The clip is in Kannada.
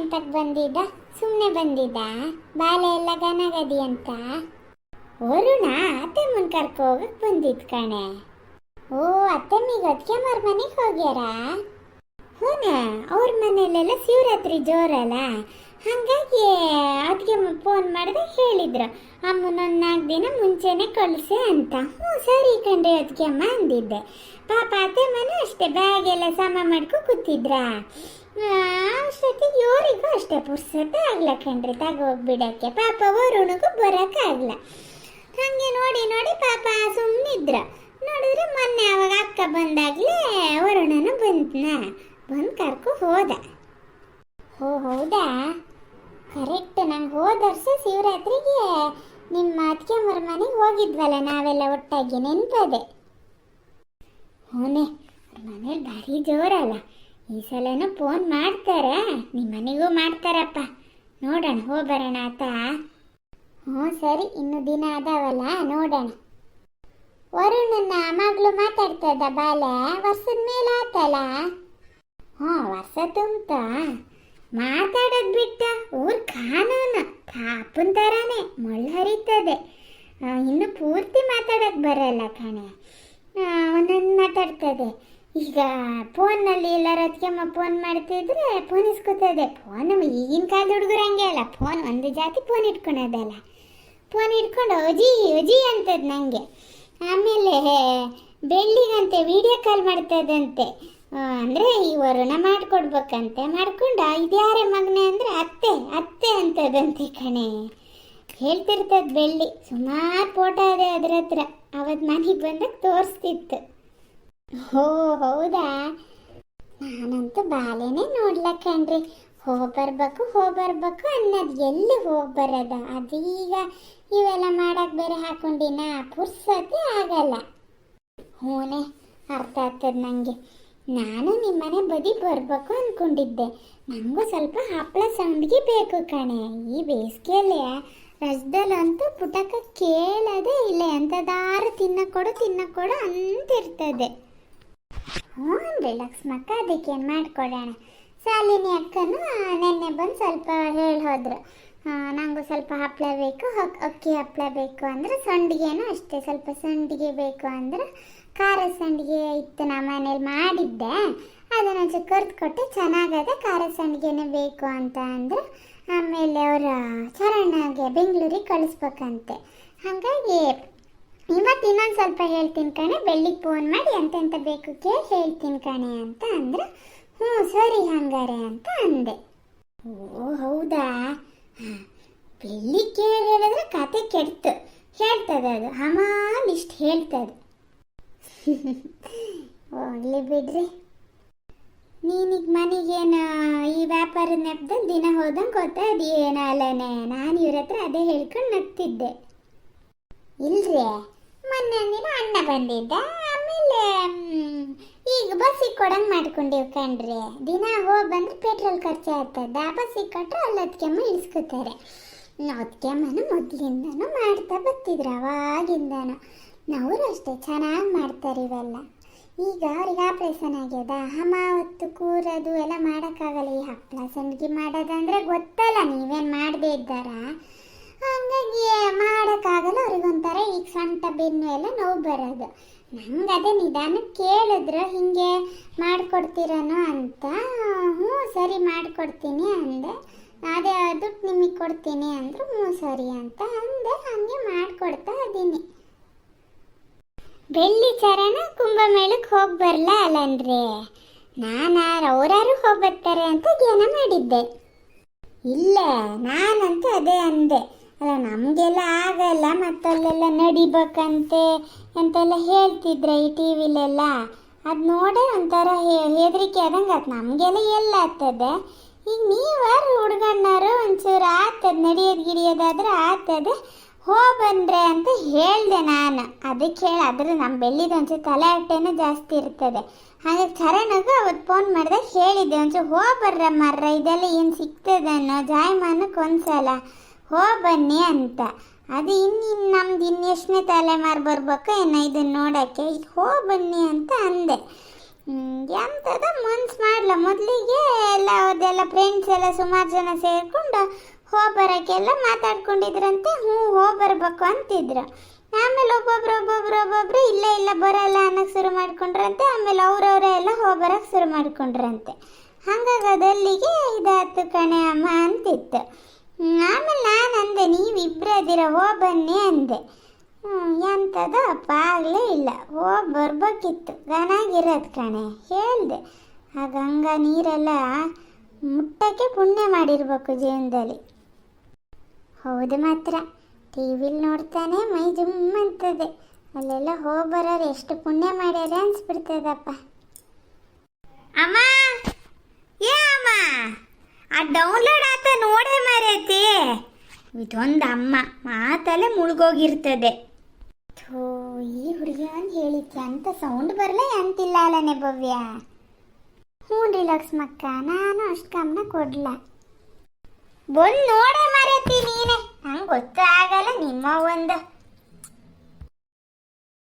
ನೆನ್ಪಕ್ಕೆ ಬಂದಿದ್ದ? ಸುಮ್ಮನೆ ಬಂದಿದ್ದ? ಬಾಲೆ ಎಲ್ಲ ಗನಗದಿ ಅಂತ? ವರುಣ, ಅತ್ತೆ ಮುನ್ ಕರ್ಕೊ ಹೋಗಕ್ ಬಂದಿದ್ ಕಣೆ. ಓ, ಅತ್ತೆಮ್ಮಿಗೆ ಅದಕ್ಕೆ ಅವ್ರ ಮನೆಗೆ ಹೋಗ್ಯಾರ? ಹೂನ, ಅವ್ರ ಮನೇಲೆಲ್ಲ ಶಿವರಾತ್ರಿ ಜೋರಲ್ಲ. ಹಾಗಾಗಿ ಅದಕ್ಕೆ ಫೋನ್ ಮಾಡಿದೆ ಹೇಳಿದ್ರು. ಅಮ್ಮನೊಂದು ನಾಲ್ಕು ದಿನ ಮುಂಚೆನೆ ಕಳಿಸೆ ಅಂತ. ಹ್ಞೂ ಸರಿ ಕಂಡ್ರೆ ಅದಕ್ಕೆ ಅಮ್ಮ ಅಂದಿದ್ದೆ. ಪಾಪ ಅತ್ತೆ ಮನೆ ಅಷ್ಟೇ ಬ್ಯಾಗ್ ಎಲ್ಲ ಸಮ ಮಾಡ್ಕೊ ಕೂತಿದ್ರ? ಅಷ್ಟೊತ್ತಿಗೆ ಇವರಿಗೂ ಅಷ್ಟೇ ಪುರ್ಸತ್ತೆ ಆಗ್ಲ ಕಣ್ರಿ ತಗೋಗ್ಬಿಡಕ್ಕೆ ಪಾಪ ವರುಣಿಗೂ ಬರೋಕ್ಕಾಗಲ್ಲ ಹಾಗೆ ನೋಡಿ ನೋಡಿ ಪಾಪ ಸುಮ್ಮನಿದ್ರ ನೋಡಿದ್ರೆ ಮೊನ್ನೆ ಅವಾಗ ಅಕ್ಕ ಬಂದಾಗಲೇ ವರುಣನ ಬಂದ್ನ, ಬಂದು ಕರ್ಕೊ ಹೋದ. ಓ, ಹೌದಾ? ಕರೆಕ್ಟ್ ನಂಗೆ ಹೋದ ವರ್ಷ ಶಿವರಾತ್ರಿಗೆ ನಿಮ್ಮ ಅತ್ತಿಗೆಮ್ಮರ ಮನೆಗೆ ಹೋಗಿದ್ವಲ್ಲ, ನಾವೆಲ್ಲ ಒಟ್ಟಾಗಿ ನೆನಪದೆ. ಹೂನೆ ಮನೇಲಿ ಭಾರಿ ಜೋರಲ್ಲ. ಈ ಸಲನೂ ಫೋನ್ ಮಾಡ್ತಾರೆ. ನಿಮ್ಮ ಮನೆಗೂ ಮಾಡ್ತಾರಪ್ಪ. ನೋಡೋಣ ಹೋಗ್ಬರೋಣ ಆತ. ಹ್ಞೂ, ಸರಿ, ಇನ್ನು ದಿನ ಅದಾವಲ್ಲ, ನೋಡೋಣ. ವರುಣನ ಮಗಳು ಮಾತಾಡ್ತದ ಬಾಲೆ, ವರ್ಷದ ಮೇಲೆ ಆತಲ್ಲ ಹ್ಞೂ, ವರ್ಷ ತುಂಬ ಮಾತಾಡೋದು ಬಿಟ್ಟ ಊರ್ ಕಾನೂನ ಪಾಪನ್ ಥರನೇ ಮುಳ್ಳು ಹರಿತದೆ ಇನ್ನು ಪೂರ್ತಿ ಮಾತಾಡೋಕೆ ಬರಲ್ಲ ಕಣೆ. ಒಂದೊಂದು ಮಾತಾಡ್ತದೆ. ಈಗ ಫೋನ್ನಲ್ಲಿ ಎಲ್ಲರ ಅದಕ್ಕೆಮ್ಮ ಫೋನ್ ಮಾಡ್ತಿದ್ರೆ ಫೋನ್ ಇಸ್ಕೊತದೆ. ಫೋನ್ ಈಗಿನ ಕಾಲದ ಹುಡುಗರು ಹಂಗೆ ಅಲ್ಲ, ಫೋನ್ ಒಂದು ಜಾತಿ ಫೋನ್ ಇಟ್ಕೊಳೋದಲ್ಲ. ಫೋನ್ ಇಟ್ಕೊಂಡು ಅಜಿ ಅಜಿ ಅಂತದ್ ನನಗೆ ಆಮೇಲೆ ಬೆಳ್ಳಿಗಂತೆ ವಿಡಿಯೋ ಕಾಲ್ ಮಾಡ್ತದಂತೆ. ಅಂದ್ರೆ ಈ ವರುಣ ಮಾಡ್ಕೊಡ್ಬೇಕಂತೆ. ಮಾಡ್ಕೊಂಡ ಇದ್ಯಾರೆ ಮಗನೆ ಅಂದ್ರೆ ಅತ್ತೆ ಅತ್ತೆ ಅಂತದಂತೆ ಕಣೆ. ಹೇಳ್ತಿರ್ತದ ಬೆಳ್ಳಿ, ಸುಮಾರು ಫೋಟೋ ಇದೆ ಅದ್ರ ಹತ್ರ. ಅವತ್ತು ಮನೆಗೆ ಬಂದಾಗ ತೋರಿಸ್ತಿತ್ತು. ಹೋ, ಹೌದಾ? ನಾನಂತೂ ಬಾಲೆನೇ ನೋಡ್ಲ ಕಣ್ರಿ. ಹೋಗಿ ಬರ್ಬೇಕು ಹೋಗಿ ಬರ್ಬೇಕು ಅನ್ನೋದು ಎಲ್ಲಿ ಹೋಗಿ ಬರೋದ? ಅದೀಗ ಇವೆಲ್ಲ ಮಾಡಕ್ಕೆ ಬೇರೆ ಹಾಕೊಂಡಿನ ಪುರ್ಸತಿ ಆಗಲ್ಲ. ಹೂನೆ, ಅರ್ಥ ಆಗ್ತದೆ ನನಗೆ ನಾನು ನಿಮ್ಮನೆ ಬದಿ ಬರಬೇಕು ಅಂದ್ಕೊಂಡಿದ್ದೆ ನನಗೂ ಸ್ವಲ್ಪ ಹಪ್ಪಳ ಸಂಡಿಗೆ ಬೇಕು ಕಣೆ. ಈ ಬೇಸಿಗೆಯಲ್ಲಿ ರಸದಲ್ಲಂತೂ ಪುಟಕ ಕೇಳದೆ ಇಲ್ಲ. ಎಂಥದಾರು ತಿನ್ನಕೊಡು ತಿನ್ನಕೊಡು ಅಂತಿರ್ತದೆ. ಹ್ಞೂ ಲಕ್ಷ್ಮಕ್ಕ, ಅದಕ್ಕೆ ಮಾಡಿಕೊಡೋಣ? ಶಾಲಿನಿ ಅಕ್ಕನು ನೆನ್ನೆ ಬಂದು ಸ್ವಲ್ಪ ಹೇಳಿ ಹೋದ್ರು ನನಗೂ ಸ್ವಲ್ಪ ಹಪ್ಪಳ ಬೇಕು ಅಕ್ಕಿ ಹಪ್ಪಳ ಬೇಕು ಅಂದರೆ ಸಂಡಿಗೆನೂ ಅಷ್ಟೇ. ಸ್ವಲ್ಪ ಸಂಡಿಗೆ ಬೇಕು ಅಂದ್ರೆ ಖಾರ ಸಂಡಿಗೆ ಇತ್ತು ನಮ್ಮ ಮನೇಲಿ ಮಾಡಿದ್ದೆ. ಅದನ್ನು ಕರ್ದು ಕೊಟ್ಟು ಚೆನ್ನಾಗದೆ ಖಾರ ಸಂಡಿಗೆನೇ ಬೇಕು ಅಂತ ಅಂದರೆ. ಆಮೇಲೆ ಅವರ ಚರಣಗೆ ಬೆಂಗಳೂರಿಗೆ ಕಳಿಸ್ಬೇಕಂತೆ. ಹಾಗಾಗಿ ಇವತ್ತು ಇನ್ನೊಂದು ಸ್ವಲ್ಪ ಹೇಳ್ತೀನಿ ಕಣೆ, ಬೆಳ್ಳಿಗೆ ಫೋನ್ ಮಾಡಿ ಎಂತೆಂತ ಬೇಕು ಕೇಳಿ ಹೇಳ್ತೀನಿ ಕಣೆ ಅಂತ ಅಂದ್ರೆ. ಹ್ಞೂ ಸರಿ ಹಂಗಾರೆ ಅಂತ ಅಂದೆ. ಓ, ಹೌದಾ? ಬೆಳ್ಳಿ ಕೇಳಿ ಹೇಳಿದ್ರೆ ಕತೆ ಕೆಡ್ತು. ಹೇಳ್ತದೆ ಅದು, ಹಮಾಲ್ ಇಷ್ಟು ಹೇಳ್ತದೆ. ಹೋಗ್ಲಿ ಬಿಡ್ರಿ. ನೀನೀಗ ಮನೆಗೇನು ಈ ವ್ಯಾಪಾರ ನೆಪದಲ್ಲಿ ದಿನ ಹೋದಂಗೆ ಗೊತ್ತಾ ಏನು ಅಲ್ಲನೆ? ನಾನು ಇವ್ರ ಹತ್ರ ಅದೇ ಹೇಳ್ಕೊಂಡು ನಗ್ತಿದ್ದೆ. ಇಲ್ರಿ, ಮೊನ್ನೆ ಒಂದಿನ ಅಣ್ಣ ಬಂದಿದ್ದ, ಆಮೇಲೆ ಈಗ ಬಸ್ಸಿಗೆ ಕೊಡಂಗೆ ಮಾಡ್ಕೊಂಡಿವ್ ಕಣ್ರಿ. ದಿನ ಹೋಗಿ ಬಂದ್ರೆ ಪೆಟ್ರೋಲ್ ಖರ್ಚು ಆಗ್ತದ ಬಸ್ಸಿಗೆ ಕೊಟ್ಟರೆ ಅಲ್ಲಿ ಅದಕ್ಕೆಮ್ಮ ಇಳಿಸ್ಕೊತಾರೆ. ಅದಕ್ಕೆಮ್ಮನ ಮೊದಲಿಂದನೂ ಮಾಡ್ತಾ ಬರ್ತಿದ್ರು, ಅವಾಗಿಂದನೂ. ಅವರು ಅಷ್ಟೇ, ಚೆನ್ನಾಗಿ ಮಾಡ್ತಾರೆ ಇವೆಲ್ಲ. ಈಗ ಅವ್ರಿಗೆ ಆಪ್ರೇಷನ್ ಆಗ್ಯದ ಹಮ ಹೊತ್ತು ಕೂರೋದು ಎಲ್ಲ ಮಾಡೋಕ್ಕಾಗಲ್ಲ, ಈ ಹಪ್ಪಳ ಸಂಡಿಗೆ ಮಾಡೋದಂದ್ರೆ ಗೊತ್ತಲ್ಲ, ನೀವೇನು ಮಾಡದೇ ಇದ್ದಾರಾ? ಹಂಗಾಗಿ ಮಾಡೋಕ್ಕಾಗಲ್ಲ, ಅವ್ರಿಗೊಂಥರ ಈಗ ಸೊಂಟ ಬೆನ್ನು ಎಲ್ಲ ನೋವು ಬರೋದು. ನಂಗೆ ಅದೇ ನಿಧಾನ ಕೇಳಿದ್ರು, ಹಿಂಗೆ ಮಾಡಿಕೊಡ್ತೀರನೋ ಅಂತ. ಹ್ಞೂ, ಸರಿ ಮಾಡಿಕೊಡ್ತೀನಿ ಅಂದೆ. ಅದೇ, ದುಡ್ಡು ನಿಮಗೆ ಕೊಡ್ತೀನಿ ಅಂದರು, ಹ್ಞೂ, ಸರಿ ಅಂತ ಅಂದೆ. ಹಾಗೆ ಮಾಡಿಕೊಡ್ತಾ ಇದ್ದೀನಿ. ಬೆಳ್ಳಿ ಚರಣ ಕುಂಭಮೇಳಕ್ಕೆ ಹೋಗಿ ಬರಲ್ಲ ಅಲ್ಲನ್ರಿ ನಾನು ಅವರಾರು ಹೋಗಿ ಬರ್ತಾರೆ ಅಂತ ಧ್ಯಾನ ಮಾಡಿದ್ದೆ. ಇಲ್ಲ, ನಾನಂತೂ ಅದೇ ಅಂದೆ. ಅಲ್ಲ, ನಮಗೆಲ್ಲ ಆಗಲ್ಲ ಮತ್ತಲ್ಲೆಲ್ಲ ನಡಿಬೇಕಂತೆ ಅಂತೆಲ್ಲ ಹೇಳ್ತಿದ್ರೆ ಈ ಟಿ ವಿಲೆಲ್ಲ. ಅದು ನೋಡೇ ಒಂಥರ ಹೆದರಿಕೆ ಆದಂಗೆ ನಮಗೆಲ್ಲ ಎಲ್ಲ ಆಗ್ತದೆ. ಈಗ ನೀವಾರು ಹುಡುಗಣ್ಣರು ಒಂಚೂರು ಆಗ್ತದೆ ನಡೆಯೋದು ಗಿಡಿಯೋದಾದ್ರೆ ಆಗ್ತದೆ ಹೋ ಬಂದ್ರೆ ಅಂತ ಹೇಳಿದೆ ನಾನು. ಅದಕ್ಕೆ ಹೇಳಿ, ಆದರೆ ನಮ್ಮ ಬೆಳ್ಳಿದ ಒಂಚೂರು ತಲೆ ಅಟ್ಟೆನೂ ಜಾಸ್ತಿ ಇರ್ತದೆ. ಹಾಗೆ ಚರಣಗೂ ಅವತ್ತು ಫೋನ್ ಮಾಡಿದಾಗ ಹೇಳಿದ್ದೆ, ಒಂಚೂರು ಹೋ ಬರ್ರ ಮರ್ರ ಇದೆಲ್ಲ ಏನು ಸಿಗ್ತದನ್ನೋ ಜಾಯಮಾನಕ್ಕೆ ಒಂದ್ಸಲ ಹೋ ಬನ್ನಿ ಅಂತ. ಅದು ಇನ್ನು ನಮ್ದು ಇನ್ನೆಷ್ಟನೇ ತಲೆಮಾರು ಬರ್ಬೇಕು ಏನೋ ಇದನ್ನು ನೋಡೋಕ್ಕೆ ಹೋ ಬನ್ನಿ ಅಂತ ಅಂದೆ. ಎಂತದ ಮನ್ಸು ಮಾಡಲ. ಮೊದಲಿಗೆ ಎಲ್ಲ ಅವ್ರದ್ದೆಲ್ಲ ಫ್ರೆಂಡ್ಸ್ ಎಲ್ಲ ಸುಮಾರು ಜನ ಸೇರ್ಕೊಂಡು ಹೋಗ್ಬರಕ್ಕೆಲ್ಲ ಮಾತಾಡ್ಕೊಂಡಿದ್ರಂತೆ, ಹ್ಞೂ ಹೋಗಿ ಬರ್ಬೇಕು ಅಂತಿದ್ರು. ಆಮೇಲೆ ಒಬ್ಬೊಬ್ರು ಒಬ್ಬೊಬ್ರು ಒಬ್ಬೊಬ್ರು ಇಲ್ಲ ಇಲ್ಲ, ಬರಲ್ಲ ಅನ್ನೋಕ್ಕೆ ಶುರು ಮಾಡ್ಕೊಂಡ್ರಂತೆ, ಆಮೇಲೆ ಅವ್ರವರೇ ಎಲ್ಲ ಹೋಗ್ಬರಕ್ಕೆ ಶುರು ಮಾಡ್ಕೊಂಡ್ರಂತೆ. ಹಂಗಾಗಿ ಅದಲ್ಲಿಗೆ ಇದಾಯ್ತು ಕಣೆ ಅಮ್ಮ ಅಂತಿತ್ತು. ಆಮೇಲೆ ನಾನು ಅಂದೆ ನೀವಿಬ್ಬರೇ ಅದಿರ ಬನ್ನಿ ಅಂದೆ. ಹ್ಞೂ ಎಂಥದ ಅಪ್ಪ ಆಗಲೇ ಇಲ್ಲ ಹೋಗಿ ಬರ್ಬೇಕಿತ್ತು ಗನಾಗಿರೋದು ಕಣೆ, ಹೇಳ್ದೆ. ಆ ಗಂಗಾ ನೀರೆಲ್ಲ ಮುಟ್ಟಕ್ಕೆ ಪುಣ್ಯ ಮಾಡಿರ್ಬೇಕು ಜೀವನದಲ್ಲಿ. ಹೌದು ಮಾತ್ರ. ಟಿ ವಿಲಿ ನೋಡ್ತಾನೆ ಮೈ ಜುಮ್ ಅಂತದೆ. ಅಲ್ಲೆಲ್ಲ ಹೋಗಿ ಬರೋರು ಎಷ್ಟು ಪುಣ್ಯ ಮಾಡ್ಯಾರ ಅನ್ಸ್ಬಿಡ್ತದಪ್ಪ. ಅಮ್ಮ! ಏ ಅಮ್ಮ! ಆ ಡೌನ್ಲೋಡ್ ಆತ ನೋಡೇ ಮಾರೈತಿ. ಇದೊಂದು ಅಮ್ಮ ಮಾತಲ್ಲೇ ಮುಳುಗೋಗಿರ್ತದೆ. ಥೋ, ಈ ಹುಡುಗಿ ಒಂದು ಹೇಳಿದ್ಯ? ಅಂತ ಸೌಂಡ್ ಬರಲೇ ಅಂತಿಲ್ಲ ಅಲ್ಲನೆ ಭವ್ಯ. ಹ್ಞೂ ರಿಲ್ಯಾಕ್ಸ್ ಮಕ್ಕ ನಾನು ಅಷ್ಟು ಗಮನ ಕೊಡ್ಲ. ಬಂದು ನೋಡೇ ಮರತಿ ನೀನೆ. ನಂಗೆ ಗೊತ್ತಾಗಲ್ಲ ನಿಮ್ಮ ಒಂದು.